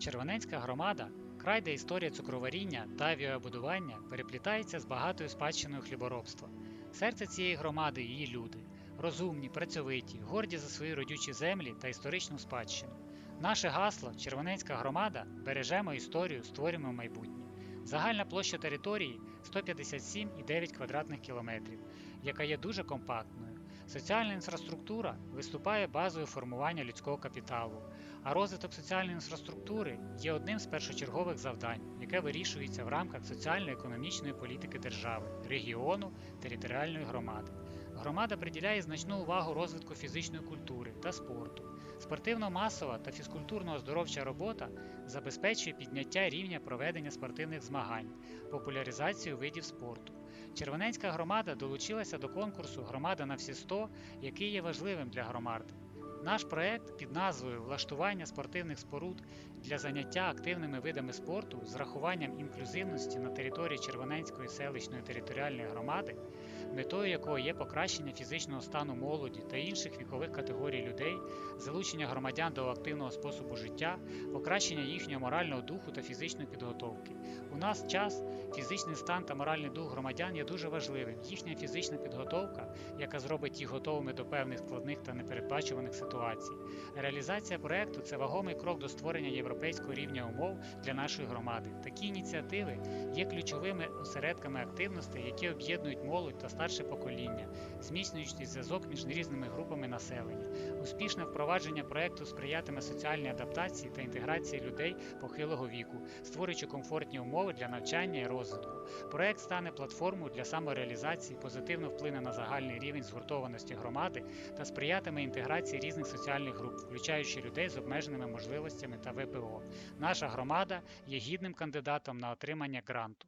Червоненська громада край, де історія цукроваріння та авіабудування переплітається з багатою спадщиною хліборобства. Серце цієї громади її люди розумні, працьовиті, горді за свої родючі землі та історичну спадщину. Наше гасло Червоненська громада бережемо історію, створюємо майбутнє. Загальна площа території 157,9 квадратних кілометрів, яка є дуже компактною. Соціальна інфраструктура виступає базою формування людського капіталу, а розвиток соціальної інфраструктури є одним з першочергових завдань, яке вирішується в рамках соціально-економічної політики держави, регіону, територіальної громади. Громада приділяє значну увагу розвитку фізичної культури та спорту. Спортивно-масова та фізкультурно-оздоровча робота забезпечує підняття рівня проведення спортивних змагань, популяризацію видів спорту. Червоненська громада долучилася до конкурсу Громада на всі 100, який є важливим для громад. Наш проект під назвою Влаштування спортивних споруд для заняття активними видами спорту з рахуванням інклюзивності на території Червоненської селищної територіальної громади, метою якого є покращення фізичного стану молоді та інших вікових категорій людей, залучення громадян до активного способу життя, покращення їхнього морального духу та фізичної підготовки. У нас час фізичний стан та моральний дух громадян є дуже важливим. Їхня фізична підготовка, яка зробить їх готовими до певних складних та непередбачуваних ситуацій. Реалізація проекту це вагомий крок до створення європейського рівня умов для нашої громади. Такі ініціативи є ключовими осередками активностей, які об'єднують молодь та старше покоління, зміцнюючи зв'язок між різними групами населення. Успішне впровадження проекту сприятиме соціальній адаптації та інтеграції людей похилого віку, створюючи комфортні умови для навчання і розвитку. Проект стане платформою для самореалізації, позитивно вплине на загальний рівень згуртованості громади та сприятиме інтеграції різних соціальних груп, включаючи людей з обмеженими можливостями та ВПО. Наша громада є гідним кандидатом на отримання гранту.